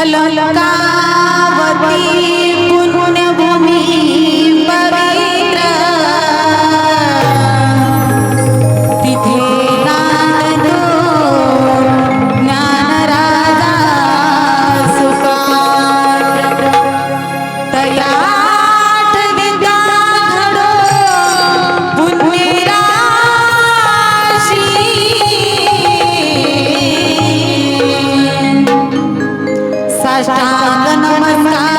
অলঙ্কাবতী साष्टांग नमस्कार